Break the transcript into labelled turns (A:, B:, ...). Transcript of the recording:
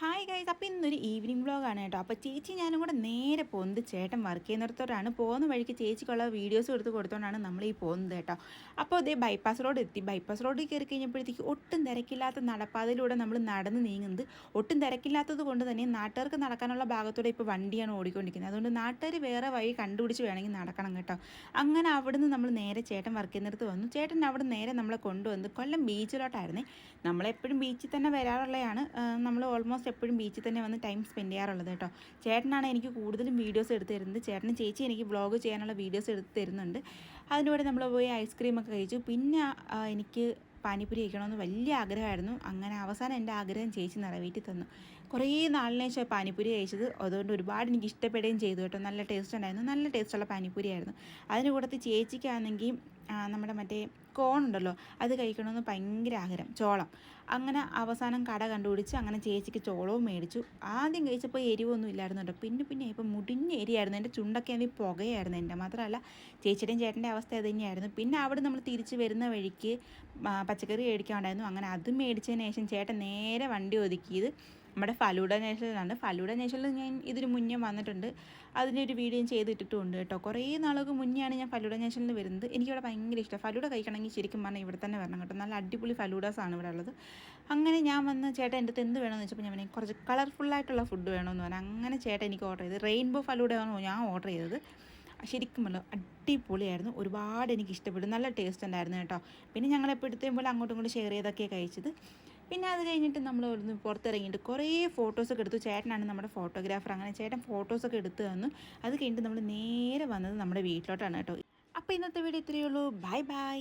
A: Hi guys അപ്പോൾ ഇന്നൊരു evening വ്ളോഗാണ് കേട്ടോ. അപ്പോൾ ചേച്ചി ഞാനും കൂടെ നേരെ പോകുന്നത് ചേട്ടൻ വർക്ക് ചെയ്യുന്നിടത്തോടാണ് പോകുന്ന വഴിക്ക് ചേച്ചിക്കുള്ള വീഡിയോസ് എടുത്ത് കൊടുത്തോണ്ടാണ് നമ്മൾ ഈ പോകുന്നത് കേട്ടോ. അപ്പോൾ ഇതേ ബൈപ്പാസ് റോഡ് എത്തി. ബൈപ്പാസ് റോഡിൽ കയറി കഴിഞ്ഞപ്പോഴത്തേക്ക് ഒട്ടും തിരക്കില്ലാത്ത നടപ്പാതയിലൂടെ നമ്മൾ നടന്ന് നീങ്ങുന്നത്. ഒട്ടും തിരക്കില്ലാത്തത് കൊണ്ട് തന്നെ നാട്ടുകാർക്ക് നടക്കാനുള്ള ഭാഗത്തൂടെ ഇപ്പോൾ വണ്ടിയാണ് ഓടിക്കൊണ്ടിരിക്കുന്നത്. അതുകൊണ്ട് നാട്ടുകാർ വേറെ വഴി കണ്ടുപിടിച്ച് വേണമെങ്കിൽ നടക്കണം കേട്ടോ. അങ്ങനെ അവിടുന്ന് നമ്മൾ നേരെ ചേട്ടൻ വർക്ക് ചെയ്യുന്നിടത്ത് വന്നു. ചേട്ടൻ അവിടെ നേരെ നമ്മളെ കൊണ്ടുവന്ന് കൊല്ലം ബീച്ചിലോട്ടായിരുന്നേ നമ്മളെപ്പോഴും ബീച്ചിൽ തന്നെ വരാറുള്ളതാണ് നമ്മൾ ഓൾമോസ്റ്റ് എപ്പോഴും ബീച്ചിൽ തന്നെ വന്ന് ടൈം സ്പെൻഡ് ചെയ്യാറുള്ളത് കേട്ടോ. ചേട്ടനാണ് എനിക്ക് കൂടുതലും വീഡിയോസ് എടുത്ത് തരുന്നത്. ചേട്ടനും ചേച്ചി എനിക്ക് വ്ളോഗ് ചെയ്യാനുള്ള വീഡിയോസ് എടുത്ത് തരുന്നുണ്ട്. അതിന്റെ നമ്മൾ പോയി ഐസ്ക്രീമൊക്കെ കഴിച്ചു. പിന്നെ എനിക്ക് പാനിപ്പൂരി കഴിക്കണമെന്ന് വലിയ ആഗ്രഹമായിരുന്നു. അങ്ങനെ അവസാനം എന്റെ ആഗ്രഹം ചേച്ചി നിറവേറ്റി തന്നു. കുറേ നാളിന് ശേഷം പാനിപ്പൂരി കഴിച്ചത്. അതുകൊണ്ട് ഒരുപാട് എനിക്ക് ഇഷ്ടപ്പെടുകയും ചെയ്തു കേട്ടോ. നല്ല ടേസ്റ്റ് ഉണ്ടായിരുന്നു. നല്ല ടേസ്റ്റുള്ള പാനിപ്പൂരി ആയിരുന്നു അതിന് കൂടത്ത് ചേച്ചിക്കാണെങ്കിൽ നമ്മുടെ മറ്റേ കോൺ ഉണ്ടല്ലോ അത് കഴിക്കണമെന്ന് ഭയങ്കര ആഗ്രഹം. ചോളം. അങ്ങനെ അവസാനം കട കണ്ടുപിടിച്ച് അങ്ങനെ ചേച്ചിക്ക് ചോളവും മേടിച്ചു. ആദ്യം കഴിച്ചപ്പോൾ എരിവൊന്നും ഇല്ലായിരുന്നു കേട്ടോ. പിന്നെ പിന്നെ ഇപ്പം മുടിഞ്ഞ എരിയായിരുന്നു. എന്റെ ചുണ്ടൊക്കെ ആണെങ്കിൽ പുകയായിരുന്നു. എന്റെ മാത്രമല്ല ചേച്ചിയുടെയും ചേട്ടന്റെ അവസ്ഥ അത് തന്നെയായിരുന്നു. പിന്നെ അവിടെ നമ്മൾ തിരിച്ച് വരുന്ന വഴിക്ക് പച്ചക്കറി പച്ചക്കറി മേടിക്കാനുണ്ടായിരുന്നു അങ്ങനെ അത് മേടിച്ചതിന് ശേഷം ചേട്ടൻ നേരെ വണ്ടി ഒതുക്കിയത് നമ്മുടെ ഫലൂഡ നേഷനിലാണ് ഫലൂഡ നേഷനിൽ ഞാൻ ഇതിന് മുന്നേ വന്നിട്ടുണ്ട്. അതിനൊരു വീഡിയോ ചെയ്തിട്ടിട്ടുണ്ട് കേട്ടോ. കുറേ നാളുകൾക്ക് മുന്നെയാണ് ഞാൻ ഫലൂഡ നേഷനിൽ വരുന്നത്. എനിക്കിവിടെ ഭയങ്കര ഇഷ്ടം ഫലൂഡ കഴിക്കണമെങ്കിൽ ശരിക്കും പറഞ്ഞാൽ ഇവിടെ തന്നെ വരണം കേട്ടോ. നല്ല അടിപൊളി ഫലൂഡാസ് ആണ് ഇവിടെ ഉള്ളത്. അങ്ങനെ ഞാൻ വന്ന് ചേട്ടൻ എന്റെ എന്ത് വേണമെന്ന് വെച്ചപ്പോൾ ഞാൻ പറഞ്ഞു കുറച്ച് കളർഫുള്ളായിട്ടുള്ള ഫുഡ് വേണമെന്ന് പറഞ്ഞു. അങ്ങനെ ചേട്ടൻ എനിക്ക് ഓർഡർ ചെയ്ത്. റെയിൻബോ ഫലൂഡയാണ് ഞാൻ ഓർഡർ ചെയ്തത്. ശരിക്കും പറഞ്ഞു അടിപൊളിയായിരുന്നു. ഒരുപാട് എനിക്ക് ഇഷ്ടപ്പെട്ടു. നല്ല ടേസ്റ്റ് ഉണ്ടായിരുന്നു കേട്ടോ. പിന്നെ ഞങ്ങൾ എപ്പോഴത്തേയും പോലെ അങ്ങോട്ടും ഇങ്ങോട്ടും ഷെയർ ചെയ്തൊക്കെ കഴിച്ചത്. പിന്നെ അത് കഴിഞ്ഞിട്ട് നമ്മൾ ഒന്ന് പുറത്തിറങ്ങിയിട്ട് കുറേ ഫോട്ടോസൊക്കെ എടുത്തു. ചേട്ടനാണ് നമ്മുടെ ഫോട്ടോഗ്രാഫർ അങ്ങനെ ചേട്ടൻ ഫോട്ടോസൊക്കെ എടുത്തു തന്നു. അത് കഴിഞ്ഞിട്ട് നമ്മൾ നേരെ വന്നത് നമ്മുടെ വീട്ടിലോട്ടാണ് കേട്ടോ. അപ്പോൾ ഇന്നത്തെ വീഡിയോ ഇത്രയേ ഉള്ളൂ. Bye bye